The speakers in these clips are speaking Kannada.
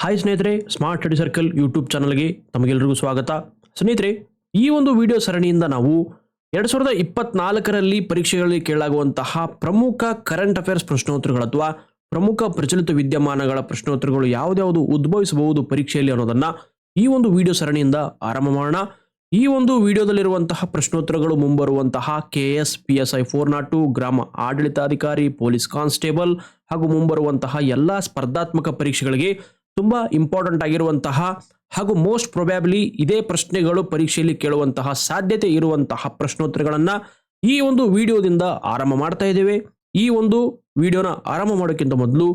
ಹಾಯ್ ಸ್ನೇಹಿತರೆ ಸ್ಮಾರ್ಟ್ ಸ್ಟಡಿ ಸರ್ಕಲ್ ಯೂಟ್ಯೂಬ್ ಚಾನಲ್ಗೆ ತಮಗೆಲ್ಲರಿಗೂ ಸ್ವಾಗತ. ಸ್ನೇಹಿತರೆ, ಈ ಒಂದು ವಿಡಿಯೋ ಸರಣಿಯಿಂದ ನಾವು ಎರಡು ಸಾವಿರದ ಇಪ್ಪತ್ನಾಲ್ಕರಲ್ಲಿ ಪರೀಕ್ಷೆಗಳಲ್ಲಿ ಕೇಳಾಗುವಂತಹ ಪ್ರಮುಖ ಕರೆಂಟ್ ಅಫೇರ್ಸ್ ಪ್ರಶ್ನೋತ್ತರಗಳು ಅಥವಾ ಪ್ರಮುಖ ಪ್ರಚಲಿತ ವಿದ್ಯಮಾನಗಳ ಪ್ರಶ್ನೋತ್ತರಗಳು ಯಾವುದ್ಯಾವುದು ಉದ್ಭವಿಸಬಹುದು ಪರೀಕ್ಷೆಯಲ್ಲಿ ಅನ್ನೋದನ್ನ ಈ ಒಂದು ವಿಡಿಯೋ ಸರಣಿಯಿಂದ ಆರಂಭ ಮಾಡೋಣ. ಈ ಒಂದು ವಿಡಿಯೋದಲ್ಲಿರುವಂತಹ ಪ್ರಶ್ನೋತ್ತರಗಳು ಮುಂಬರುವಂತಹ K S P S I four nought two ಗ್ರಾಮ ಆಡಳಿತಾಧಿಕಾರಿ ಪೊಲೀಸ್ ಕಾನ್ಸ್ಟೇಬಲ್ ಹಾಗೂ ಮುಂಬರುವಂತಹ ಎಲ್ಲ ಸ್ಪರ್ಧಾತ್ಮಕ ಪರೀಕ್ಷೆಗಳಿಗೆ ತುಂಬಾ ಇಂಪಾರ್ಟೆಂಟ್ ಆಗಿರುವಂತಹ ಹಾಗೂ ಮೋಸ್ಟ್ ಪ್ರೊಬ್ಯಾಬ್ಲಿ ಇದೇ ಪ್ರಶ್ನೆಗಳು ಪರೀಕ್ಷೆಯಲ್ಲಿ ಕೇಳುವಂತಹ ಸಾಧ್ಯತೆ ಇರುವಂತಹ ಪ್ರಶ್ನೋತ್ತರಗಳನ್ನು ಈ ಒಂದು ವಿಡಿಯೋದಿಂದ ಆರಂಭ ಮಾಡ್ತಾ ಇದ್ದೇವೆ. ಈ ಒಂದು ವಿಡಿಯೋನ ಆರಂಭ ಮಾಡೋಕ್ಕಿಂತ ಮೊದಲು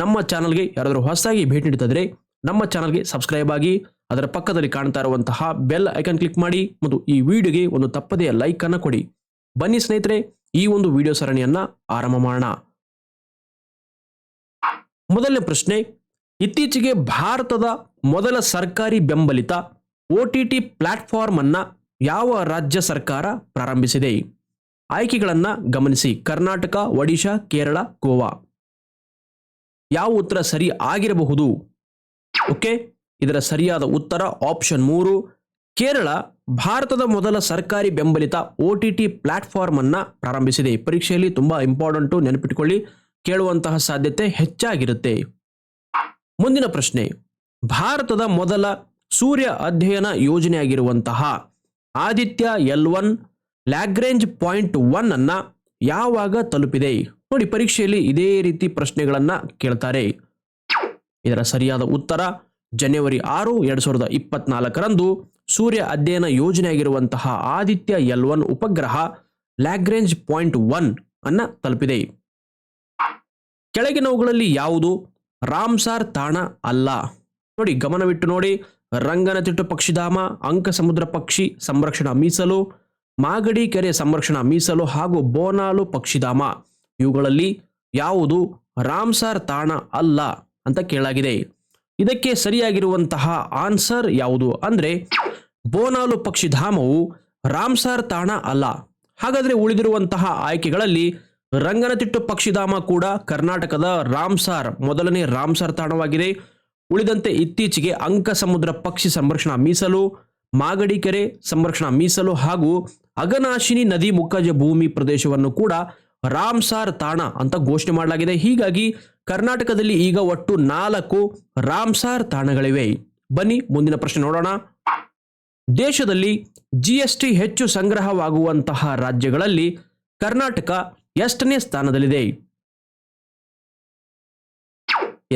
ನಮ್ಮ ಚಾನಲ್ಗೆ ಯಾರಾದರೂ ಹೊಸದಾಗಿ ಭೇಟಿ ನೀಡ್ತಿದ್ರೆ ನಮ್ಮ ಚಾನಲ್ಗೆ ಸಬ್ಸ್ಕ್ರೈಬ್ ಆಗಿ ಅದರ ಪಕ್ಕದಲ್ಲಿ ಕಾಣ್ತಾ ಇರುವಂತಹ ಬೆಲ್ ಐಕನ್ ಕ್ಲಿಕ್ ಮಾಡಿ ಮತ್ತು ಈ ವಿಡಿಯೋಗೆ ಒಂದು ತಪ್ಪದೆಯ ಲೈಕ್ ಅನ್ನು ಕೊಡಿ. ಬನ್ನಿ ಸ್ನೇಹಿತರೆ, ಈ ಒಂದು ವಿಡಿಯೋ ಸರಣಿಯನ್ನ ಆರಂಭ ಮಾಡೋಣ. ಮೊದಲನೇ ಪ್ರಶ್ನೆ ಇತ್ತೀಚೆಗೆ ಭಾರತದ ಮೊದಲ ಸರ್ಕಾರಿ ಬೆಂಬಲಿತ ಒ ಟಿ ಟಿ ಪ್ಲಾಟ್ಫಾರ್ಮ್ ಅನ್ನ ಯಾವ ರಾಜ್ಯ ಸರ್ಕಾರ ಪ್ರಾರಂಭಿಸಿದೆ? ಆಯ್ಕೆಗಳನ್ನು ಗಮನಿಸಿ. ಕರ್ನಾಟಕ, ಒಡಿಶಾ, ಕೇರಳ, ಗೋವಾ. ಯಾವ ಉತ್ತರ ಸರಿ ಆಗಿರಬಹುದು? ಓಕೆ, ಇದರ ಸರಿಯಾದ ಉತ್ತರ ಆಪ್ಷನ್ ಮೂರು. ಕೇರಳ ಭಾರತದ ಮೊದಲ ಸರ್ಕಾರಿ ಬೆಂಬಲಿತ ಒ ಟಿ ಟಿ ಪ್ಲಾಟ್ಫಾರ್ಮ್ ಅನ್ನ ಪ್ರಾರಂಭಿಸಿದೆ. ಪರೀಕ್ಷೆಯಲ್ಲಿ ತುಂಬಾ ಇಂಪಾರ್ಟೆಂಟು ನೆನಪಿಟ್ಟುಕೊಳ್ಳಿ ಕೇಳುವಂತಹ ಸಾಧ್ಯತೆ ಹೆಚ್ಚಾಗಿರುತ್ತೆ. ಮುಂದಿನ ಪ್ರಶ್ನೆ, ಭಾರತದ ಮೊದಲ ಸೂರ್ಯ ಅಧ್ಯಯನ ಯೋಜನೆಯಾಗಿರುವಂತಹ Aditya L one Lagrange point one ಅನ್ನ ಯಾವಾಗ ತಲುಪಿದೆ? ನೋಡಿ, ಪರೀಕ್ಷೆಯಲ್ಲಿ ಇದೇ ರೀತಿ ಪ್ರಶ್ನೆಗಳನ್ನ ಕೇಳ್ತಾರೆ. ಇದರ ಸರಿಯಾದ ಉತ್ತರ, ಜನವರಿ ಆರು, ಎರಡ್ ಸಾವಿರದ ಇಪ್ಪತ್ನಾಲ್ಕರಂದು ಸೂರ್ಯ ಅಧ್ಯಯನ ಯೋಜನೆಯಾಗಿರುವಂತಹ ಆದಿತ್ಯ ಎಲ್ ಒನ್ ಉಪಗ್ರಹ ಲ್ಯಾಗ್ರೇಂಜ್ ಪಾಯಿಂಟ್ ಒನ್ ಅನ್ನ ತಲುಪಿದೆ. ಕೆಳಗಿನವುಗಳಲ್ಲಿ ಯಾವುದು? ರಾಮ್ಸಾರ್ ತಾಣ ಅಲ್ಲ. ನೋಡಿ, ಗಮನವಿಟ್ಟು ನೋಡಿ. ರಂಗನತಿಟ್ಟು ಪಕ್ಷಿಧಾಮ ಅಂಕ ಸಮುದ್ರ ಪಕ್ಷಿ ಸಂರಕ್ಷಣಾ ಮೀಸಲು, ಮಾಗಡಿ ಕೆರೆ ಸಂರಕ್ಷಣಾ ಮೀಸಲು ಹಾಗೂ ಬೋನಾಲು ಪಕ್ಷಿಧಾಮ ಇವುಗಳಲ್ಲಿ ಯಾವುದು ರಾಮ್ಸಾರ್ ತಾಣ ಅಲ್ಲ ಅಂತ ಕೇಳಲಾಗಿದೆ. ಇದಕ್ಕೆ ಸರಿಯಾಗಿರುವಂತಹ ಆನ್ಸರ್ ಯಾವುದು ಅಂದ್ರೆ, ಬೋನಾಲು ಪಕ್ಷಿಧಾಮವು ರಾಮ್ಸಾರ್ ತಾಣ ಅಲ್ಲ. ಹಾಗಾದ್ರೆ ಉಳಿದಿರುವಂತಹ ಆಯ್ಕೆಗಳಲ್ಲಿ ರಂಗನತಿಟ್ಟು ಪಕ್ಷಿಧಾಮ ಕೂಡ ಕರ್ನಾಟಕದ ರಾಮ್ಸಾರ್, ಮೊದಲನೇ ರಾಮ್ಸಾರ್ ತಾಣವಾಗಿದೆ. ಉಳಿದಂತೆ ಇತ್ತೀಚೆಗೆ ಅಂಕ ಸಮುದ್ರ ಪಕ್ಷಿ ಸಂರಕ್ಷಣಾ ಮೀಸಲು, ಮಾಗಡಿ ಕೆರೆ ಸಂರಕ್ಷಣಾ ಮೀಸಲು ಹಾಗೂ ಅಗನಾಶಿನಿ ನದಿ ಮುಖಜ ಭೂಮಿ ಪ್ರದೇಶವನ್ನು ಕೂಡ ರಾಮ್ಸಾರ್ ತಾಣ ಅಂತ ಘೋಷಣೆ ಮಾಡಲಾಗಿದೆ. ಹೀಗಾಗಿ ಕರ್ನಾಟಕದಲ್ಲಿ ಈಗ ಒಟ್ಟು ನಾಲ್ಕು ರಾಮ್ಸಾರ್ ತಾಣಗಳಿವೆ. ಬನ್ನಿ ಮುಂದಿನ ಪ್ರಶ್ನೆ ನೋಡೋಣ. ದೇಶದಲ್ಲಿ ಜಿಎಸ್ಟಿ ಹೆಚ್ಚು ಸಂಗ್ರಹವಾಗುವಂತಹ ರಾಜ್ಯಗಳಲ್ಲಿ ಕರ್ನಾಟಕ ಎಷ್ಟನೇ ಸ್ಥಾನದಲ್ಲಿದೆ?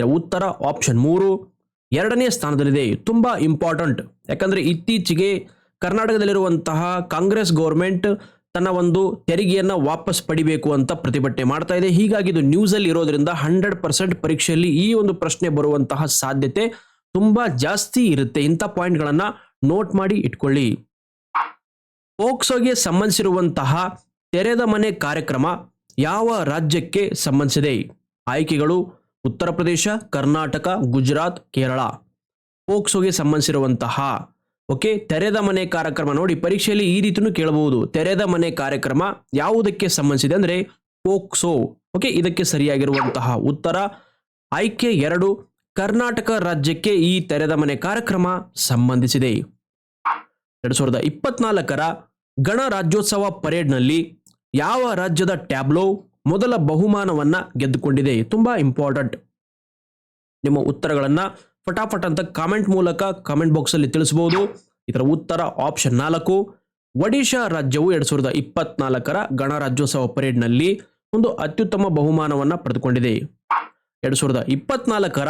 ಉತ್ತರ ಆಪ್ಷನ್ ಮೂರು. ಎರಡನೇ ಸ್ಥಾನದಲ್ಲಿದೆ. ತುಂಬಾ ಇಂಪಾರ್ಟೆಂಟ್ ಯಾಕಂದ್ರೆ ಇತ್ತೀಚೆಗೆ ಕರ್ನಾಟಕದಲ್ಲಿರುವಂತಹ ಕಾಂಗ್ರೆಸ್ ಗೌರ್ಮೆಂಟ್ ತನ್ನ ಒಂದು ತೆರಿಗೆಯನ್ನ ವಾಪಸ್ ಪಡಿಬೇಕು ಅಂತ ಪ್ರತಿಭಟನೆ ಮಾಡ್ತಾ ಇದೆ. ಹೀಗಾಗಿ ಇದು ನ್ಯೂಸ್ ಅಲ್ಲಿ ಇರೋದ್ರಿಂದ ಹಂಡ್ರೆಡ್ ಪರ್ಸೆಂಟ್ ಪರೀಕ್ಷೆಯಲ್ಲಿ ಈ ಒಂದು ಪ್ರಶ್ನೆ ಬರುವಂತಹ ಸಾಧ್ಯತೆ ತುಂಬಾ ಜಾಸ್ತಿ ಇರುತ್ತೆ. ಇಂಥ ಪಾಯಿಂಟ್ಗಳನ್ನ ನೋಟ್ ಮಾಡಿ ಇಟ್ಕೊಳ್ಳಿ. ಪೋಕ್ಸೋಗೆ ಸಂಬಂಧಿಸಿರುವಂತಹ ತೆರೆದ ಮನೆ ಕಾರ್ಯಕ್ರಮ ಯಾವ ರಾಜ್ಯಕ್ಕೆ ಸಂಬಂಧಿಸಿದೆ? ಆಯ್ಕೆಗಳು ಉತ್ತರ ಪ್ರದೇಶ, ಕರ್ನಾಟಕ, ಗುಜರಾತ್, ಕೇರಳ. ಪೋಕ್ಸೋಗೆ ಸಂಬಂಧಿಸಿರುವಂತಹ, ಓಕೆ, ತೆರೆದ ಮನೆ ಕಾರ್ಯಕ್ರಮ ನೋಡಿ, ಪರೀಕ್ಷೆಯಲ್ಲಿ ಈ ರೀತಿಯೂ ಕೇಳಬಹುದು. ತೆರೆದ ಮನೆ ಕಾರ್ಯಕ್ರಮ ಯಾವುದಕ್ಕೆ ಸಂಬಂಧಿಸಿದೆ ಅಂದ್ರೆ ಪೋಕ್ಸೋ, ಓಕೆ, ಇದಕ್ಕೆ ಸರಿಯಾಗಿರುವಂತಹ ಉತ್ತರ. ಆಯ್ಕೆ ಎರಡು, ಕರ್ನಾಟಕ ರಾಜ್ಯಕ್ಕೆ ಈ ತೆರೆದ ಮನೆ ಕಾರ್ಯಕ್ರಮ ಸಂಬಂಧಿಸಿದೆ. ಎರಡು ಸಾವಿರದ ಇಪ್ಪತ್ನಾಲ್ಕರ ಗಣರಾಜ್ಯೋತ್ಸವ ಪರೇಡ್ನಲ್ಲಿ ಯಾವ ರಾಜ್ಯದ ಟ್ಯಾಬ್ಲೋ ಮೊದಲ ಬಹುಮಾನವನ್ನ ಗೆದ್ದುಕೊಂಡಿದೆ? ತುಂಬಾ ಇಂಪಾರ್ಟೆಂಟ್. ನಿಮ್ಮ ಉತ್ತರಗಳನ್ನ ಫಟಾಫಟ್ ಅಂತ ಕಾಮೆಂಟ್ ಮೂಲಕ ಕಾಮೆಂಟ್ ಬಾಕ್ಸ್ ಅಲ್ಲಿ ತಿಳಿಸಬಹುದು ಇದರ ಉತ್ತರ ಆಪ್ಷನ್ ನಾಲ್ಕು, ಒಡಿಶಾ ರಾಜ್ಯವು ಎರಡ್ ಸಾವಿರದ ಇಪ್ಪತ್ನಾಲ್ಕರ ಗಣರಾಜ್ಯೋತ್ಸವ ಪರೇಡ್ನಲ್ಲಿ ಒಂದು ಅತ್ಯುತ್ತಮ ಬಹುಮಾನವನ್ನ ಪಡೆದುಕೊಂಡಿದೆ. ಎರಡ್ ಸಾವಿರದ ಇಪ್ಪತ್ನಾಲ್ಕರ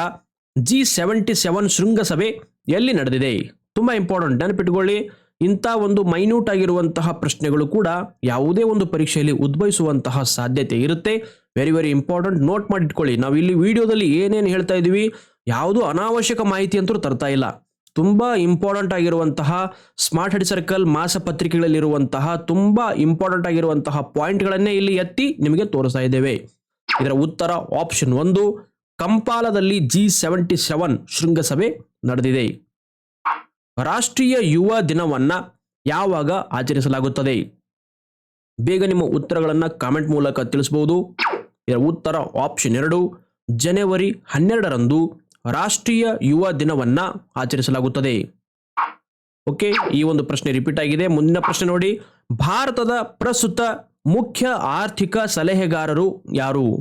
ಜಿ ಸೆವೆಂಟಿ ಸೆವೆನ್ ಶೃಂಗಸಭೆ ಎಲ್ಲಿ ನಡೆದಿದೆ? ತುಂಬಾ ಇಂಪಾರ್ಟೆಂಟ್. ನೆನಪಿಟ್ಕೊಳ್ಳಿ ಇಂಥ ಒಂದು ಮೈನ್ಯೂಟ್ ಆಗಿರುವಂತಹ ಪ್ರಶ್ನೆಗಳು ಕೂಡ ಯಾವುದೇ ಒಂದು ಪರೀಕ್ಷೆಯಲ್ಲಿ ಉದ್ಭವಿಸುವಂತಹ ಸಾಧ್ಯತೆ ಇರುತ್ತೆ. ವೆರಿ ವೆರಿ ಇಂಪಾರ್ಟೆಂಟ್ ನೋಟ್ ಮಾಡಿಟ್ಕೊಳ್ಳಿ. ನಾವು ಇಲ್ಲಿ ವಿಡಿಯೋದಲ್ಲಿ ಏನೇನು ಹೇಳ್ತಾ ಇದೀವಿ ಯಾವುದು ಅನಾವಶ್ಯಕ ಮಾಹಿತಿ ಅಂತೂ ತರ್ತಾ ಇಲ್ಲ. ತುಂಬ ಇಂಪಾರ್ಟೆಂಟ್ ಆಗಿರುವಂತಹ ಸ್ಮಾರ್ಟ್ ಹೆಡ್ ಸರ್ಕಲ್ ಮಾಸ ಪತ್ರಿಕೆಗಳಲ್ಲಿರುವಂತಹ ತುಂಬಾ ಇಂಪಾರ್ಟೆಂಟ್ ಆಗಿರುವಂತಹ ಪಾಯಿಂಟ್ಗಳನ್ನೇ ಇಲ್ಲಿ ಎತ್ತಿ ನಿಮಗೆ ತೋರಿಸ್ತಾ ಇದ್ದೇವೆ. ಇದರ ಉತ್ತರ ಆಪ್ಷನ್ ಒಂದು, ಕಂಪಾಲದಲ್ಲಿ ಜಿ ಸೆವೆಂಟಿ ಸೆವೆನ್ ಶೃಂಗಸಭೆ ನಡೆದಿದೆ. ರಾಷ್ಟ್ರೀಯ ಯುವ ದಿನವನ್ನ ಯಾವಾಗ ಆಚರಿಸಲಾಗುತ್ತದೆ? ಬೇಗ ನಿಮ್ಮ ಉತ್ತರಗಳನ್ನು ಕಾಮೆಂಟ್ ಮೂಲಕ ತಿಳಿಸಬಹುದು ಇದರ ಉತ್ತರ ಆಪ್ಷನ್ ಎರಡು, ಜನವರಿ ಹನ್ನೆರಡರಂದು ರಾಷ್ಟ್ರೀಯ ಯುವ ದಿನವನ್ನ ಆಚರಿಸಲಾಗುತ್ತದೆ. ಓಕೆ ಈ ಒಂದು ಪ್ರಶ್ನೆ ರಿಪೀಟ್ ಆಗಿದೆ. ಮುಂದಿನ ಪ್ರಶ್ನೆ ನೋಡಿ. ಭಾರತದ ಪ್ರಸ್ತುತ ಮುಖ್ಯ ಆರ್ಥಿಕ ಸಲಹೆಗಾರರು ಯಾರು?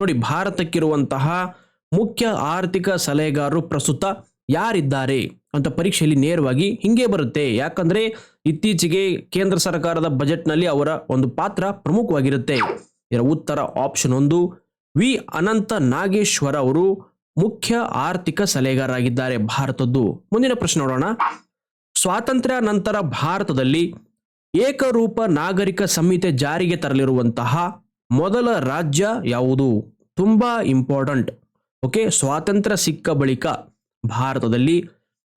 ನೋಡಿ, ಭಾರತಕ್ಕಿರುವಂತಹ ಮುಖ್ಯ ಆರ್ಥಿಕ ಸಲಹೆಗಾರರು ಪ್ರಸ್ತುತ ಯಾರಿದ್ದಾರೆ ಅಂತ ಪರೀಕ್ಷೆಯಲ್ಲಿ ನೇರವಾಗಿ ಹಿಂಗೆ ಬರುತ್ತೆ. ಯಾಕಂದ್ರೆ ಇತ್ತೀಚೆಗೆ ಕೇಂದ್ರ ಸರ್ಕಾರದ ಬಜೆಟ್ನಲ್ಲಿ ಅವರ ಒಂದು ಪಾತ್ರ ಪ್ರಮುಖವಾಗಿರುತ್ತೆ. ಇದರ ಉತ್ತರ ಆಪ್ಷನ್ ಒಂದು, ವಿ. ಅನಂತ ನಾಗೇಶ್ವರ ಅವರು ಮುಖ್ಯ ಆರ್ಥಿಕ ಸಲಹೆಗಾರರಾಗಿದ್ದಾರೆ. ಭಾರತದ್ದು. ಮುಂದಿನ ಪ್ರಶ್ನೆ ನೋಡೋಣ. ಸ್ವಾತಂತ್ರ್ಯ ನಂತರ ಭಾರತದಲ್ಲಿ ಏಕರೂಪ ನಾಗರಿಕ ಸಂಹಿತೆ ಜಾರಿಗೆ ತರಲಿರುವಂತಹ ಮೊದಲ ರಾಜ್ಯ ಯಾವುದು? ತುಂಬಾ ಇಂಪಾರ್ಟೆಂಟ್ ಓಕೆ ಸ್ವಾತಂತ್ರ್ಯ ಸಿಕ್ಕ ಬಳಿಕ ಭಾರತದಲ್ಲಿ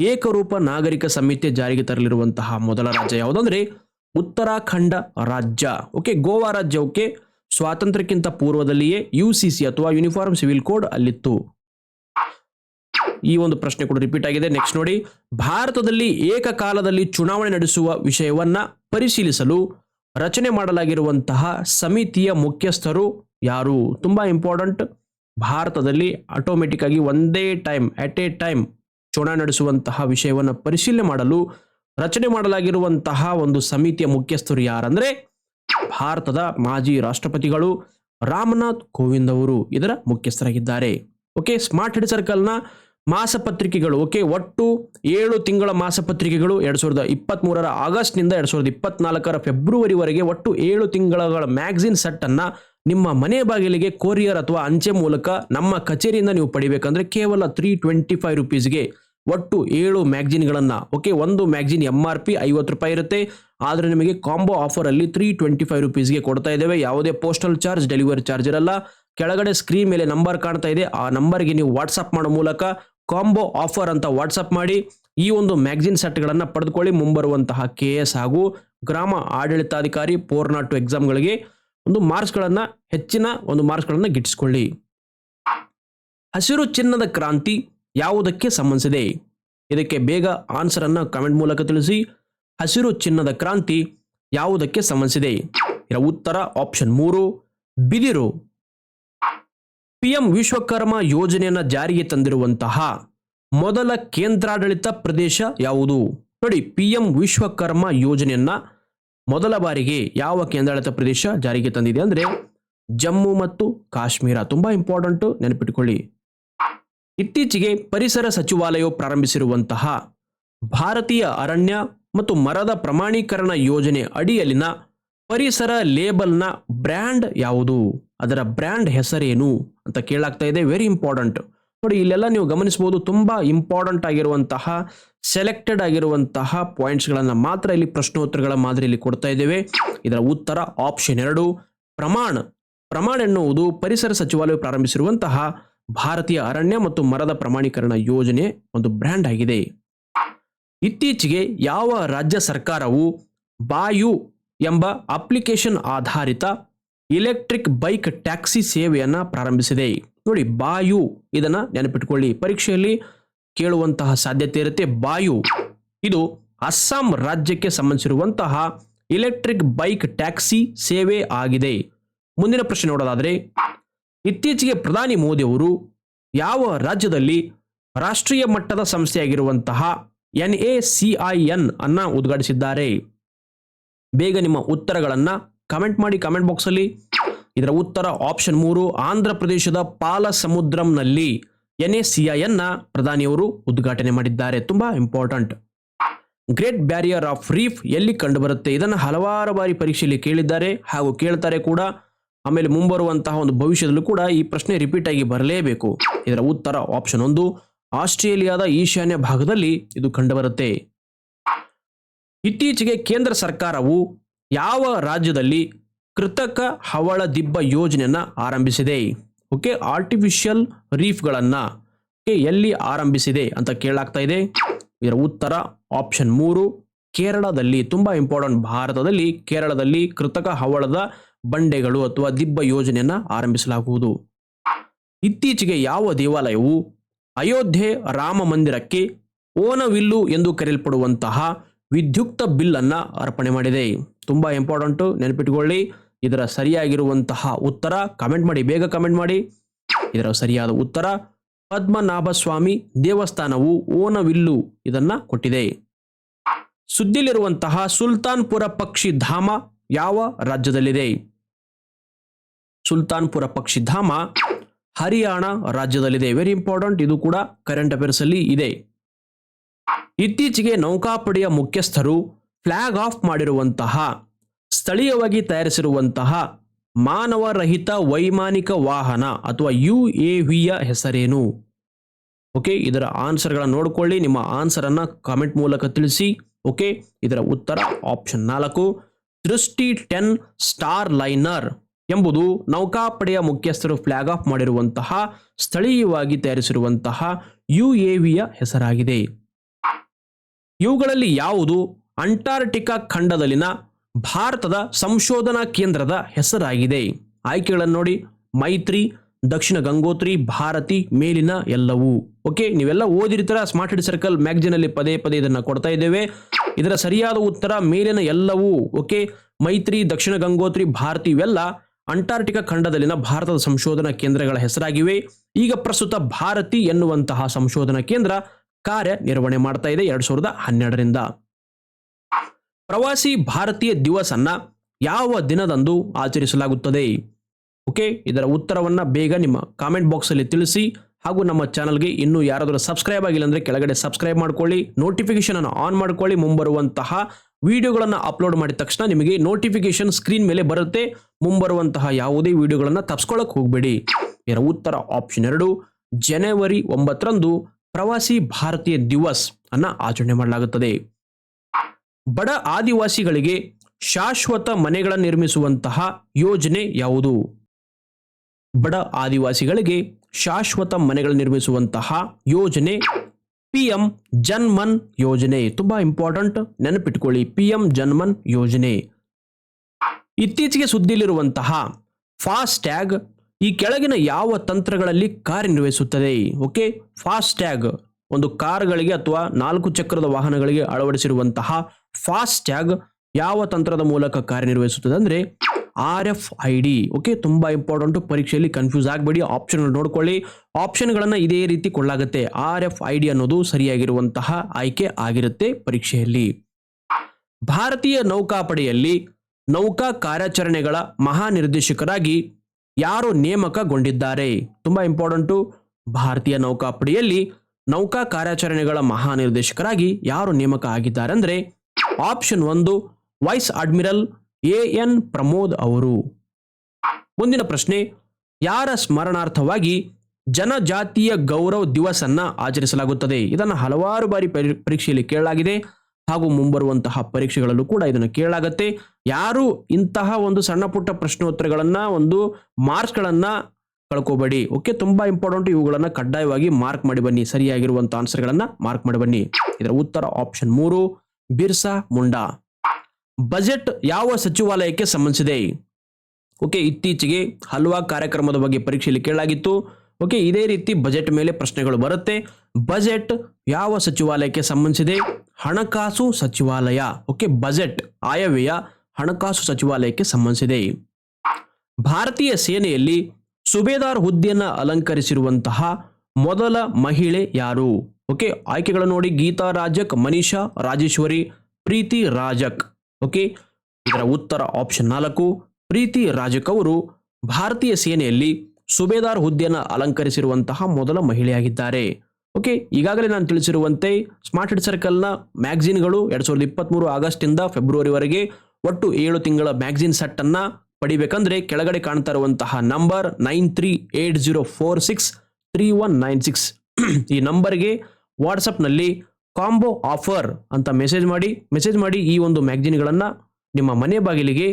ಏಕರೂಪ ನಾಗರಿಕ ಸಂಹಿತೆ ಜಾರಿಗೆ ತರಲಿರುವಂತಹ ಮೊದಲ ರಾಜ್ಯ ಯಾವುದಂದ್ರೆ ಉತ್ತರಾಖಂಡ ರಾಜ್ಯ. ಓಕೆ ಗೋವಾ ರಾಜ್ಯ ಓಕೆ ಸ್ವಾತಂತ್ರ್ಯಕ್ಕಿಂತ ಪೂರ್ವದಲ್ಲಿಯೇ ಯು ಸಿ ಸಿ ಅಥವಾ ಯೂನಿಫಾರ್ಮ್ ಸಿವಿಲ್ ಕೋಡ್ ಅಲ್ಲಿತ್ತು. ಈ ಒಂದು ಪ್ರಶ್ನೆ ಕೂಡ ರಿಪೀಟ್ ಆಗಿದೆ. ನೆಕ್ಸ್ಟ್ ನೋಡಿ, ಭಾರತದಲ್ಲಿ ಏಕಕಾಲದಲ್ಲಿ ಚುನಾವಣೆ ನಡೆಸುವ ವಿಷಯವನ್ನ ಪರಿಶೀಲಿಸಲು ರಚನೆ ಮಾಡಲಾಗಿರುವಂತಹ ಸಮಿತಿಯ ಮುಖ್ಯಸ್ಥರು ಯಾರು? ತುಂಬಾ ಇಂಪಾರ್ಟೆಂಟ್ ಭಾರತದಲ್ಲಿ ಆಟೋಮೆಟಿಕ್ ಆಗಿ ಒಂದೇ ಟೈಮ್ ಅಟ್ ಎ ಟೈಮ್ ಚುನಾವಣೆ ನಡೆಸುವಂತಹ ವಿಷಯವನ್ನು ಪರಿಶೀಲನೆ ಮಾಡಲು ರಚನೆ ಮಾಡಲಾಗಿರುವಂತಹ ಒಂದು ಸಮಿತಿಯ ಮುಖ್ಯಸ್ಥರು ಯಾರಂದ್ರೆ ಭಾರತದ ಮಾಜಿ ರಾಷ್ಟ್ರಪತಿಗಳು ರಾಮನಾಥ್ ಕೋವಿಂದ್ ಅವರು ಇದರ ಮುಖ್ಯಸ್ಥರಾಗಿದ್ದಾರೆ. ಓಕೆ ಸ್ಮಾರ್ಟ್ ಹೆಡ್ ಸರ್ಕಲ್ನ ಮಾಸಪತ್ರಿಕೆಗಳು ಓಕೆ ಒಟ್ಟು ಏಳು ತಿಂಗಳ ಮಾಸಪತ್ರಿಕೆಗಳು ಎರಡು ಸಾವಿರದ ಇಪ್ಪತ್ತ್ ಮೂರರ ಆಗಸ್ಟ್ನಿಂದ ಎರಡು ಸಾವಿರದ ಇಪ್ಪತ್ನಾಲ್ಕರ ಫೆಬ್ರವರಿವರೆಗೆ ಒಟ್ಟು ಏಳು ತಿಂಗಳ ಮ್ಯಾಗಝಿನ್ ಸೆಟ್ ಅನ್ನ ನಿಮ್ಮ ಮನೆ ಬಾಗಿಲಿಗೆ ಕೊರಿಯರ್ ಅಥವಾ ಅಂಚೆ ಮೂಲಕ ನಮ್ಮ ಕಚೇರಿಯಿಂದ ನೀವು ಪಡಿಬೇಕಂದ್ರೆ ಕೇವಲ ತ್ರೀ ಟ್ವೆಂಟಿ ಫೈವ್ ರುಪೀಸ್ಗೆ ಒಟ್ಟು ಏಳು ಮ್ಯಾಗ್ಜಿನ್ಗಳನ್ನು. ಓಕೆ ಒಂದು ಮ್ಯಾಗ್ಜಿನ್ ಎಂ ಆರ್ ಪಿ ಐವತ್ತು ರೂಪಾಯಿ ಇರುತ್ತೆ. ಆದರೆ ನಿಮಗೆ ಕಾಂಬೋ ಆಫರ್ ಅಲ್ಲಿ ತ್ರೀ ಟ್ವೆಂಟಿ ಫೈವ್ ರುಪೀಸ್ಗೆ ಕೊಡ್ತಾ ಇದ್ದೇವೆ. ಯಾವುದೇ ಪೋಸ್ಟಲ್ ಚಾರ್ಜ್ ಡೆಲಿವರಿ ಚಾರ್ಜ್ ಇರಲ್ಲ. ಕೆಳಗಡೆ ಸ್ಕ್ರೀನ್ ಮೇಲೆ ನಂಬರ್ ಕಾಣ್ತಾ ಇದೆ. ಆ ನಂಬರ್ಗೆ ನೀವು ವಾಟ್ಸಪ್ ಮಾಡೋ ಮೂಲಕ ಕಾಂಬೋ ಆಫರ್ ಅಂತ ವಾಟ್ಸಪ್ ಮಾಡಿ, ಈ ಒಂದು ಮ್ಯಾಗ್ಜಿನ್ ಸೆಟ್ಗಳನ್ನು ಪಡೆದುಕೊಳ್ಳಿ. ಮುಂಬರುವಂತಹ ಕೆ ಎಸ್ ಹಾಗೂ ಗ್ರಾಮ ಆಡಳಿತಾಧಿಕಾರಿ ಪೋರ್ನಾಟು ಎಕ್ಸಾಮ್ಗಳಿಗೆ ಒಂದು ಮಾರ್ಕ್ಸ್ಗಳನ್ನು, ಹೆಚ್ಚಿನ ಒಂದು ಮಾರ್ಕ್ಸ್ಗಳನ್ನು ಗಿಟ್ಟಿಸಿಕೊಳ್ಳಿ. ಹಸಿರು ಚಿನ್ನದ ಕ್ರಾಂತಿ ಯಾವುದಕ್ಕೆ ಸಂಬಂಧಿಸಿದೆ? ಇದಕ್ಕೆ ಬೇಗ ಆನ್ಸರ್ ಅನ್ನ ಕಮೆಂಟ್ ಮೂಲಕ ತಿಳಿಸಿ. ಹಸಿರು ಚಿನ್ನದ ಕ್ರಾಂತಿ ಯಾವುದಕ್ಕೆ ಸಂಬಂಧಿಸಿದೆ? ಇದರ ಉತ್ತರ ಆಪ್ಷನ್ ಮೂರು, ಬಿದಿರು. ಪಿಎಂ ವಿಶ್ವಕರ್ಮ ಯೋಜನೆಯನ್ನು ಜಾರಿಗೆ ತಂದಿರುವಂತಹ ಮೊದಲ ಕೇಂದ್ರಾಡಳಿತ ಪ್ರದೇಶ ಯಾವುದು? ನೋಡಿ, ಪಿಎಂ ವಿಶ್ವಕರ್ಮ ಯೋಜನೆಯನ್ನ ಮೊದಲ ಬಾರಿಗೆ ಯಾವ ಕೇಂದ್ರಾಡಳಿತ ಪ್ರದೇಶ ಜಾರಿಗೆ ತಂದಿದೆ ಅಂದ್ರೆ ಜಮ್ಮು ಮತ್ತು ಕಾಶ್ಮೀರ. ತುಂಬಾ ಇಂಪಾರ್ಟೆಂಟ್ ನೆನಪಿಟ್ಟುಕೊಳ್ಳಿ ಇತ್ತೀಚೆಗೆ ಪರಿಸರ ಸಚಿವಾಲಯವು ಪ್ರಾರಂಭಿಸಿರುವಂತಹ ಭಾರತೀಯ ಅರಣ್ಯ ಮತ್ತು ಮರದ ಪ್ರಮಾಣೀಕರಣ ಯೋಜನೆ ಅಡಿಯಲ್ಲಿನ ಪರಿಸರ ಲೇಬಲ್ನ ಬ್ರ್ಯಾಂಡ್ ಯಾವುದು? ಅದರ ಬ್ರ್ಯಾಂಡ್ ಹೆಸರೇನು ಅಂತ ಕೇಳಾಗ್ತಾ ಇದೆ. ವೆರಿ ಇಂಪಾರ್ಟೆಂಟ್ ನೋಡಿ, ಇಲ್ಲೆಲ್ಲ ನೀವು ಗಮನಿಸಬಹುದು, ತುಂಬಾ ಇಂಪಾರ್ಟೆಂಟ್ ಆಗಿರುವಂತಹ ಸೆಲೆಕ್ಟೆಡ್ ಆಗಿರುವಂತಹ ಪಾಯಿಂಟ್ಸ್ಗಳನ್ನು ಮಾತ್ರ ಇಲ್ಲಿ ಪ್ರಶ್ನೋತ್ತರಗಳ ಮಾದರಿಯಲ್ಲಿ ಕೊಡ್ತಾ ಇದ್ದೇವೆ. ಇದರ ಉತ್ತರ ಆಪ್ಷನ್ ಎರಡು, ಪ್ರಮಾಣ. ಪ್ರಮಾಣ ಎನ್ನುವುದು ಪರಿಸರ ಸಚಿವಾಲಯ ಪ್ರಾರಂಭಿಸಿರುವಂತಹ ಭಾರತೀಯ ಅರಣ್ಯ ಮತ್ತು ಮರದ ಪ್ರಮಾಣೀಕರಣ ಯೋಜನೆ ಒಂದು ಬ್ರ್ಯಾಂಡ್ ಆಗಿದೆ. ಇತ್ತೀಚೆಗೆ ಯಾವ ರಾಜ್ಯ ಸರ್ಕಾರವು ಬಾಯು ಎಂಬ ಅಪ್ಲಿಕೇಶನ್ ಆಧಾರಿತ ಇಲೆಕ್ಟ್ರಿಕ್ ಬೈಕ್ ಟ್ಯಾಕ್ಸಿ ಸೇವೆಯನ್ನು ಪ್ರಾರಂಭಿಸಿದೆ. ನೋಡಿ ಬಾಯು ಇದನ್ನ ನೆನಪಿಟ್ಕೊಳ್ಳಿ. ಪರೀಕ್ಷೆಯಲ್ಲಿ ಕೇಳುವಂತಹ ಸಾಧ್ಯತೆ ಇರುತ್ತೆ. ಬಾಯು ಇದು ಅಸ್ಸಾಂ ರಾಜ್ಯಕ್ಕೆ ಸಂಬಂಧಿಸಿರುವಂತಹ ಇಲೆಕ್ಟ್ರಿಕ್ ಬೈಕ್ ಟ್ಯಾಕ್ಸಿ ಸೇವೆ ಆಗಿದೆ. ಮುಂದಿನ ಪ್ರಶ್ನೆ ನೋಡೋದಾದ್ರೆ, ಇತ್ತೀಚೆಗೆ ಪ್ರಧಾನಿ ಮೋದಿ ಅವರು ಯಾವ ರಾಜ್ಯದಲ್ಲಿ ರಾಷ್ಟ್ರೀಯ ಮಟ್ಟದ ಸಂಸ್ಥೆಯಾಗಿರುವಂತಹ ಎನ್ ಎ ಸಿ ಎನ್ ಅನ್ನ ಉದ್ಘಾಟಿಸಿದ್ದಾರೆ? ಬೇಗ ನಿಮ್ಮ ಉತ್ತರಗಳನ್ನ ಕಮೆಂಟ್ ಮಾಡಿ ಕಮೆಂಟ್ ಬಾಕ್ಸ್ ಅಲ್ಲಿ. ಇದರ ಉತ್ತರ ಆಪ್ಷನ್ ಮೂರು, ಆಂಧ್ರ ಪ್ರದೇಶದ ಪಾಲ ಸಮುದ್ರಂನಲ್ಲಿ N A C I N ಪ್ರಧಾನಿಯವರು ಉದ್ಘಾಟನೆ ಮಾಡಿದ್ದಾರೆ. ತುಂಬಾ important great barrier of reef ಎಲ್ಲಿ ಕಂಡುಬರುತ್ತೆ? ಇದನ್ನು ಹಲವಾರು ಬಾರಿ ಪರೀಕ್ಷೆಯಲ್ಲಿ ಕೇಳಿದ್ದಾರೆ ಹಾಗೂ ಕೇಳ್ತಾರೆ ಕೂಡ. ಆಮೇಲೆ ಮುಂಬರುವಂತಹ ಒಂದು ಭವಿಷ್ಯದಲ್ಲೂ ಕೂಡ ಈ ಪ್ರಶ್ನೆ ರಿಪೀಟ್ ಆಗಿ ಬರಲೇಬೇಕು. ಇದರ ಉತ್ತರ ಆಪ್ಷನ್ ಒಂದು, ಆಸ್ಟ್ರೇಲಿಯಾದ ಈಶಾನ್ಯ ಭಾಗದಲ್ಲಿ ಇದು ಕಂಡುಬರುತ್ತೆ. ಇತ್ತೀಚೆಗೆ ಕೇಂದ್ರ ಸರ್ಕಾರವು ಯಾವ ರಾಜ್ಯದಲ್ಲಿ ಕೃತಕ ಹವಳ ದಿಬ್ಬ ಯೋಜನೆಯನ್ನು ಆರಂಭಿಸಿದೆ. ಓಕೆ ಆರ್ಟಿಫಿಷಿಯಲ್ ರೀಫ್ಗಳನ್ನು ಎಲ್ಲಿ ಆರಂಭಿಸಿದೆ ಅಂತ ಕೇಳಾಗ್ತಾ ಇದೆ. ಇದರ ಉತ್ತರ ಆಪ್ಷನ್ ಮೂರು, ಕೇರಳದಲ್ಲಿ, ತುಂಬಾ ಇಂಪಾರ್ಟೆಂಟ್ ಭಾರತದಲ್ಲಿ, ಕೇರಳದಲ್ಲಿ ಕೃತಕ ಹವಳದ ಬಂಡೆಗಳು ಅಥವಾ ದಿಬ್ಬ ಯೋಜನೆಯನ್ನು ಆರಂಭಿಸಲಾಗುವುದು. ಇತ್ತೀಚೆಗೆ ಯಾವ ದೇವಾಲಯವು ಅಯೋಧ್ಯೆ ರಾಮ ಮಂದಿರಕ್ಕೆ ಓನವಿಲ್ಲು ಎಂದು ಕರೆಯಲ್ಪಡುವಂತಹ ವಿದ್ಯುಕ್ತ ಬಿಲ್ ಅನ್ನ ಅರ್ಪಣೆ ಮಾಡಿದೆ. ತುಂಬಾ ಇಂಪಾರ್ಟೆಂಟ್ ನೆನಪಿಟ್ಟುಕೊಳ್ಳಿ ಇದರ ಸರಿಯಾಗಿರುವಂತಹ ಉತ್ತರ ಕಮೆಂಟ್ ಮಾಡಿ, ಬೇಗ ಕಮೆಂಟ್ ಮಾಡಿ. ಇದರ ಸರಿಯಾದ ಉತ್ತರ, ಪದ್ಮನಾಭಸ್ವಾಮಿ ದೇವಸ್ಥಾನವು ಓನವಿಲ್ಲು ಇದನ್ನ ಕೊಟ್ಟಿದೆ. ಸುದ್ದಿಲಿರುವಂತಹ ಸುಲ್ತಾನ್ಪುರ ಪಕ್ಷಿ ಧಾಮ ಯಾವ ರಾಜ್ಯದಲ್ಲಿದೆ? ಸುಲ್ತಾನ್ಪುರ ಪಕ್ಷಿ ಧಾಮ ಹರಿಯಾಣ ರಾಜ್ಯದಲ್ಲಿದೆ. ವೆರಿ ಇಂಪಾರ್ಟೆಂಟ್ ಇದು ಕೂಡ ಕರೆಂಟ್ ಅಫೇರ್ಸ್ ಅಲ್ಲಿ ಇದೆ. ಇತ್ತೀಚೆಗೆ ನೌಕಾಪಡೆಯ ಮುಖ್ಯಸ್ಥರು ಫ್ಲಾಗ್ ಆಫ್ ಮಾಡಿರುವಂತಹ ಸ್ಥಳೀಯವಾಗಿ ತಯಾರಿಸಿರುವಂತಹ ಮಾನವರಹಿತ ವೈಮಾನಿಕ ವಾಹನ ಅಥವಾ ಯು ಎ ವಿಯ ಹೆಸರೇನು? ಓಕೆ, ಇದರ ಆನ್ಸರ್ಗಳನ್ನು ನೋಡಿಕೊಳ್ಳಿ. ನಿಮ್ಮ ಆನ್ಸರ್ ಅನ್ನ ಕಾಮೆಂಟ್ ಮೂಲಕ ತಿಳಿಸಿ. ಓಕೆ, ಇದರ ಉತ್ತರ ಆಪ್ಷನ್ ನಾಲ್ಕು. ದೃಷ್ಟಿ ಟೆನ್ ಸ್ಟಾರ್ ಲೈನರ್ ಎಂಬುದು ನೌಕಾಪಡೆಯ ಮುಖ್ಯಸ್ಥರು ಫ್ಲಾಗ್ ಆಫ್ ಮಾಡಿರುವಂತಹ ಸ್ಥಳೀಯವಾಗಿ ತಯಾರಿಸಿರುವಂತಹ ಯು ಎ ವಿಯ ಹೆಸರಾಗಿದೆ. ಇವುಗಳಲ್ಲಿ ಯಾವುದು? ಅಂಟಾರ್ಟಿಕಾ ಖಂಡದಲ್ಲಿನ ಭಾರತದ ಸಂಶೋಧನಾ ಕೇಂದ್ರದ ಹೆಸರಾಗಿದೆ. ಆಯ್ಕೆಗಳನ್ನು ನೋಡಿ. ಮೈತ್ರಿ, ದಕ್ಷಿಣ ಗಂಗೋತ್ರಿ, ಭಾರತಿ ಮೇಲಿನ ಎಲ್ಲವೂ. ಓಕೆ, ನೀವೆಲ್ಲ ಓದಿರ್ತೀರ? ಸ್ಮಾರ್ಟ್ ಹಿಡ್ ಸರ್ಕಲ್ ಮ್ಯಾಗಜಿನ್ ಪದೇ ಪದೇ ಇದನ್ನ ಕೊಡ್ತಾ ಇದ್ದೇವೆ. ಇದರ ಸರಿಯಾದ ಉತ್ತರ ಮೇಲಿನ ಎಲ್ಲವೂ. ಓಕೆ, ಮೈತ್ರಿ, ದಕ್ಷಿಣ ಗಂಗೋತ್ರಿ, ಭಾರತಿ ಇವೆಲ್ಲ ಅಂಟಾರ್ಟಿಕಾ ಖಂಡದಲ್ಲಿನ ಭಾರತದ ಸಂಶೋಧನಾ ಕೇಂದ್ರಗಳ ಹೆಸರಾಗಿವೆ. ಈಗ ಪ್ರಸ್ತುತ ಭಾರತಿ ಎನ್ನುವಂತಹ ಸಂಶೋಧನಾ ಕೇಂದ್ರ ಕಾರ್ಯ ನಿರ್ವಹಣೆ ಮಾಡ್ತಾ ಇದೆ ಎರಡ್ ಸಾವಿರದ ಹನ್ನೆರಡರಿಂದ. ಪ್ರವಾಸಿ ಭಾರತೀಯ ದಿವಸನ್ನ ಯಾವ ದಿನದಂದು ಆಚರಿಸಲಾಗುತ್ತದೆ? ಓಕೆ, ಇದರ ಉತ್ತರವನ್ನು ಬೇಗ ನಿಮ್ಮ ಕಾಮೆಂಟ್ ಬಾಕ್ಸ್ ಅಲ್ಲಿ ತಿಳಿಸಿ ಹಾಗೂ ನಮ್ಮ ಚಾನಲ್ಗೆ ಇನ್ನೂ ಯಾರಾದರೂ ಸಬ್ಸ್ಕ್ರೈಬ್ ಆಗಿಲ್ಲ ಅಂದ್ರೆ ಕೆಳಗಡೆ ಸಬ್ಸ್ಕ್ರೈಬ್ ಮಾಡ್ಕೊಳ್ಳಿ ನೋಟಿಫಿಕೇಶನ್ ಅನ್ನು ಆನ್ ಮಾಡ್ಕೊಳ್ಳಿ, ಮುಂಬರುವಂತಹ ವಿಡಿಯೋಗಳನ್ನು ಅಪ್ಲೋಡ್ ಮಾಡಿದ ತಕ್ಷಣ ನಿಮಗೆ ನೋಟಿಫಿಕೇಷನ್ ಸ್ಕ್ರೀನ್ ಮೇಲೆ ಬರುತ್ತೆ. ಮುಂಬರುವಂತಹ ಯಾವುದೇ ವಿಡಿಯೋಗಳನ್ನು ತಪ್ಸ್ಕೊಳ್ಳೋಕೆ ಹೋಗಬೇಡಿ. ಇದರ ಉತ್ತರ ಆಪ್ಷನ್ ಎರಡು ಜನವರಿ ಒಂಬತ್ತರಂದು ಪ್ರವಾಸಿ ಭಾರತೀಯ ದಿವಸ್ ಅನ್ನ ಆಚರಣೆ ಮಾಡಲಾಗುತ್ತದೆ. ಬಡ ಆದಿವಾಸಿಗಳಿಗೆ ಶಾಶ್ವತ ಮನೆಗಳ ನಿರ್ಮಿಸುವಂತಹ ಯೋಜನೆ ಯಾವುದು? ಬಡ ಆದಿವಾಸಿಗಳಿಗೆ ಶಾಶ್ವತ ಮನೆಗಳ ನಿರ್ಮಿಸುವಂತಹ ಯೋಜನೆ ಪಿ ಎಂ ಜನ್ಮನ್ ಯೋಜನೆ. ತುಂಬಾ ಇಂಪಾರ್ಟೆಂಟ್. ನೆನಪಿಟ್ಕೊಳ್ಳಿ ಪಿ ಎಂ ಜನ್ಮನ್ ಯೋಜನೆ. ಇತ್ತೀಚೆಗೆ ಸುದ್ದಿಲಿರುವಂತಹ ಫಾಸ್ಟ್ ಟ್ಯಾಗ್ ಈ ಕೆಳಗಿನ ಯಾವ ತಂತ್ರಗಳಲ್ಲಿ ಕಾರ್ಯನಿರ್ವಹಿಸುತ್ತದೆ? ಓಕೆ ಫಾಸ್ಟ್ ಟ್ಯಾಗ್ ಒಂದು ಕಾರ್ಗಳಿಗೆ ಅಥವಾ ನಾಲ್ಕು ಚಕ್ರದ ವಾಹನಗಳಿಗೆ ಅಳವಡಿಸಿರುವಂತಹ ಫಾಸ್ಟ್ ಟ್ಯಾಗ್ ಯಾವ ತಂತ್ರದ ಮೂಲಕ ಕಾರ್ಯನಿರ್ವಹಿಸುತ್ತದೆ ಅಂದ್ರೆ R F I D. Okay ತುಂಬಾ ಇಂಪಾರ್ಟೆಂಟ್ ಪರೀಕ್ಷೆಯಲ್ಲಿ ಕನ್ಫ್ಯೂಸ್ ಆಗಬೇಡಿ ಆಪ್ಷನ್ ನೋಡ್ಕೊಳ್ಳಿ. ಆಪ್ಷನ್ಗಳನ್ನ ಇದೇ ರೀತಿ ಕೊಳ್ಳಾಗುತ್ತೆ. ಆರ್ ಎಫ್ ಐ ಡಿ ಅನ್ನೋದು ಸರಿಯಾಗಿರುವಂತಹ ಆಯ್ಕೆ ಆಗಿರುತ್ತೆ ಪರೀಕ್ಷೆಯಲ್ಲಿ. ಭಾರತೀಯ ನೌಕಾಪಡೆಯಲ್ಲಿ ನೌಕಾ ಕಾರ್ಯಾಚರಣೆಗಳ ಮಹಾನಿರ್ದೇಶಕರಾಗಿ ಯಾರು ನೇಮಕಗೊಂಡಿದ್ದಾರೆ? ತುಂಬಾ ಇಂಪಾರ್ಟೆಂಟು ಭಾರತೀಯ ನೌಕಾಪಡೆಯಲ್ಲಿ ನೌಕಾ ಕಾರ್ಯಾಚರಣೆಗಳ ಮಹಾನಿರ್ದೇಶಕರಾಗಿ ಯಾರು ನೇಮಕ ಆಗಿದ್ದಾರೆ ಅಂದ್ರೆ ಆಪ್ಷನ್ ಒಂದು, vice admiral A N Pramod ಅವರು. ಮುಂದಿನ ಪ್ರಶ್ನೆ, ಯಾರ ಸ್ಮರಣಾರ್ಥವಾಗಿ ಜನಜಾತಿಯ ಗೌರವ ಅನ್ನ ಆಚರಿಸಲಾಗುತ್ತದೆ? ಇದನ್ನು ಹಲವಾರು ಬಾರಿ ಪರಿ- ಪರೀಕ್ಷೆಯಲ್ಲಿ ಕೇಳಲಾಗಿದೆ ಹಾಗೂ ಮುಂಬರುವಂತಹ ಪರೀಕ್ಷೆಗಳಲ್ಲೂ ಕೂಡ ಇದನ್ನು ಕೇಳಲಾಗತ್ತೆ. ಯಾರು ಇಂತಹ ಒಂದು ಸಣ್ಣ ಪುಟ್ಟ ಪ್ರಶ್ನೋತ್ತರಗಳನ್ನ, ಒಂದು ಮಾರ್ಕ್ಸ್ಗಳನ್ನ ಕಳ್ಕೋಬೇಡಿ. ಓಕೆ, ತುಂಬಾ ಇಂಪಾರ್ಟೆಂಟ್. ಇವುಗಳನ್ನ ಕಡ್ಡಾಯವಾಗಿ ಮಾರ್ಕ್ ಮಾಡಿ ಬನ್ನಿ. ಸರಿಯಾಗಿರುವಂತಹ ಆನ್ಸರ್ಗಳನ್ನ ಮಾರ್ಕ್ ಮಾಡಿ ಬನ್ನಿ. ಇದರ ಉತ್ತರ ಆಪ್ಷನ್ ಮೂರು ಬಿರ್ಸಾ ಮುಂಡಾ. ಬಜೆಟ್ ಯಾವ ಸಚಿವಾಲಯಕ್ಕೆ ಸಂಬಂಧಿಸಿದೆ? ಓಕೆ, ಇತ್ತೀಚೆಗೆ ಹಲ್ವಾ ಕಾರ್ಯಕ್ರಮದ ಬಗ್ಗೆ ಪರೀಕ್ಷೆಯಲ್ಲಿ ಕೇಳಲಾಗಿತ್ತು. ಓಕೆ, ಇದೇ ರೀತಿ ಬಜೆಟ್ ಮೇಲೆ ಪ್ರಶ್ನೆಗಳು ಬರುತ್ತೆ. ಬಜೆಟ್ ಯಾವ ಸಚಿವಾಲಯಕ್ಕೆ ಸಂಬಂಧಿಸಿದೆ? ಹಣಕಾಸು ಸಚಿವಾಲಯ. ಓಕೆ, ಬಜೆಟ್, ಆಯವ್ಯಯ ಹಣಕಾಸು ಸಚಿವಾಲಯಕ್ಕೆ ಸಂಬಂಧಿಸಿದೆ. ಭಾರತೀಯ ಸೇನೆಯಲ್ಲಿ ಸುಬೇದಾರ್ ಹುದ್ದೆಯನ್ನು ಅಲಂಕರಿಸಿರುವಂತಹ ಮೊದಲ ಮಹಿಳೆ ಯಾರು? ಓಕೆ ಆಯ್ಕೆಗಳನ್ನು ನೋಡಿ. ಗೀತಾ ರಾಜಕ್, ಮನೀಷಾ, ರಾಜೇಶ್ವರಿ, ಪ್ರೀತಿ ರಾಜಕ್. ಓಕೆ ಇದರ ಉತ್ತರ ಆಪ್ಷನ್ ನಾಲ್ಕು. ಪ್ರೀತಿ ರಾಜಕ್ ಅವರು ಭಾರತೀಯ ಸೇನೆಯಲ್ಲಿ ಸುಬೇದಾರ್ ಹುದ್ದೆಯನ್ನು ಅಲಂಕರಿಸಿರುವಂತಹ ಮೊದಲ ಮಹಿಳೆಯಾಗಿದ್ದಾರೆ. ಓಕೆ ಈಗಾಗಲೇ ನಾನು ತಿಳಿಸಿರುವಂತೆ ಸ್ಮಾರ್ಟ್ ಹೆಡ್ ಸರ್ಕಲ್ನ ಮ್ಯಾಗ್ಝಿನ್ಗಳು ಎರಡ್ ಸಾವಿರದ ಇಪ್ಪತ್ತ್ಮೂರು ಆಗಸ್ಟಿಂದ ಫೆಬ್ರವರಿವರೆಗೆ ಒಟ್ಟು ಏಳು ತಿಂಗಳ ಮ್ಯಾಗ್ಝಿನ್ ಸೆಟ್ ಅನ್ನ ಪಡಿಬೇಕಂದ್ರೆ ಕೆಳಗಡೆ ಕಾಣ್ತಾ ಇರುವಂತಹ number nine three eight zero four six three one nine six ಈ ನಂಬರ್ಗೆ ವಾಟ್ಸಪ್ನಲ್ಲಿ ಕಾಂಬೋ ಆಫರ್ ಅಂತ ಮೆಸೇಜ್ ಮಾಡಿ ಮೆಸೇಜ್ ಮಾಡಿ ಈ ಒಂದು ಮ್ಯಾಗ್ಜಿನ್ಗಳನ್ನು ನಿಮ್ಮ ಮನೆ ಬಾಗಿಲಿಗೆ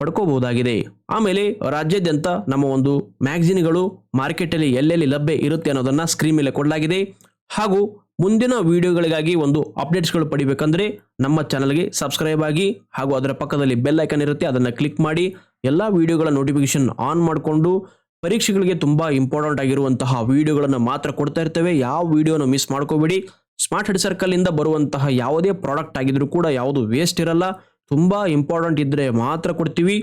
ಪಡ್ಕೋಬಹುದಾಗಿದೆ. ಆಮೇಲೆ ರಾಜ್ಯಾದ್ಯಂತ ನಮ್ಮ ಒಂದು ಮ್ಯಾಗ್ಝಿನ್ಗಳು ಮಾರ್ಕೆಟಲ್ಲಿ ಎಲ್ಲೆಲ್ಲಿ ಲಭ್ಯ ಇರುತ್ತೆ ಅನ್ನೋದನ್ನು ಸ್ಕ್ರೀನ್ ಮೇಲೆ ಕೊಡಲಾಗಿದೆ. ಹಾಗೂ ಮುಂದಿನ ವಿಡಿಯೋಗಳಿಗಾಗಿ ಒಂದು ಅಪ್ಡೇಟ್ಸ್ಗಳು ಪಡಿಬೇಕಂದ್ರೆ ನಮ್ಮ ಚಾನಲ್ಗೆ ಸಬ್ಸ್ಕ್ರೈಬ್ ಆಗಿ ಹಾಗೂ ಅದರ ಪಕ್ಕದಲ್ಲಿ ಬೆಲ್ ಐಕನ್ ಇರುತ್ತೆ ಅದನ್ನು ಕ್ಲಿಕ್ ಮಾಡಿ, ಎಲ್ಲ ವಿಡಿಯೋಗಳ ನೋಟಿಫಿಕೇಶನ್ ಆನ್ ಮಾಡಿಕೊಂಡು ಪರೀಕ್ಷೆಗಳಿಗೆ ತುಂಬಾ ಇಂಪಾರ್ಟೆಂಟ್ ಆಗಿರುವಂತಹ ವಿಡಿಯೋಗಳನ್ನು ಮಾತ್ರ ಕೊಡ್ತಾ ಇರ್ತೇವೆ. ಯಾವ ವಿಡಿಯೋನ ಮಿಸ್ ಮಾಡ್ಕೋಬೇಡಿ. ಸ್ಮಾರ್ಟ್ ಹೆಡ್ ಸರ್ಕಲ್ ಇಂದ ಬರುವಂತಹ ಯಾವುದೇ ಪ್ರಾಡಕ್ಟ್ ಆಗಿದ್ರೂ ಕೂಡ ಯಾವುದು ವೇಸ್ಟ್ ಇರಲ್ಲ. ತುಂಬಾ ಇಂಪಾರ್ಟೆಂಟ್ ಇದ್ರೆ ಮಾತ್ರ ಕೊಡ್ತೀವಿ.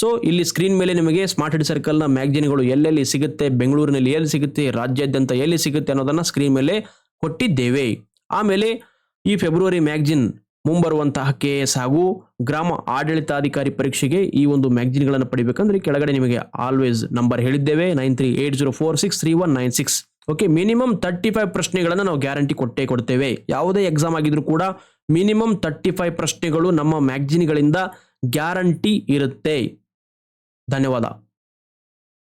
ಸೊ ಇಲ್ಲಿ ಸ್ಕ್ರೀನ್ ಮೇಲೆ ನಿಮಗೆ ಸ್ಮಾರ್ಟ್ ಹೆಡ್ ಸರ್ಕಲ್ನ ಮ್ಯಾಗ್ಜಿನ್ಗಳು ಎಲ್ಲೆಲ್ಲಿ ಸಿಗುತ್ತೆ, ಬೆಂಗಳೂರಿನಲ್ಲಿ ಎಲ್ಲಿ ಸಿಗುತ್ತೆ, ರಾಜ್ಯಾದ್ಯಂತ ಎಲ್ಲಿ ಸಿಗುತ್ತೆ ಅನ್ನೋದನ್ನ ಸ್ಕ್ರೀನ್ ಮೇಲೆ ಕೊಟ್ಟಿದ್ದೇವೆ. ಆಮೇಲೆ ಈ ಫೆಬ್ರವರಿ ಮ್ಯಾಗ್ಜಿನ್ ಮುಂಬರುವಂತಹ ಕೆ ಎಸ್ ಹಾಗೂ ಗ್ರಾಮ ಆಡಳಿತಾಧಿಕಾರಿ ಪರೀಕ್ಷೆಗೆ ಈ ಒಂದು ಮ್ಯಾಗ್ಜಿನ್ಗಳನ್ನು ಪಡಿಬೇಕಂದ್ರೆ ಕೆಳಗಡೆ ನಿಮಗೆ ಆಲ್ವೇಸ್ ನಂಬರ್ ಹೇಳಿದ್ದೇವೆ nine three eight zero four six three one nine six okay minimum thirty five ಪ್ರಶ್ನೆಗಳನ್ನು ನಾವು ಗ್ಯಾರಂಟಿ ಕೊಟ್ಟೇ ಕೊಡ್ತೇವೆ. ಯಾವುದೇ ಎಕ್ಸಾಮ್ ಆಗಿದ್ರು ಕೂಡ ಮಿನಿಮಮ್ ತರ್ಟಿ ಫೈವ್ ಪ್ರಶ್ನೆಗಳು ನಮ್ಮ ಮ್ಯಾಗ್ಜಿನ್ಗಳಿಂದ ಗ್ಯಾರಂಟಿ ಇರುತ್ತೆ. ಧನ್ಯವಾದ.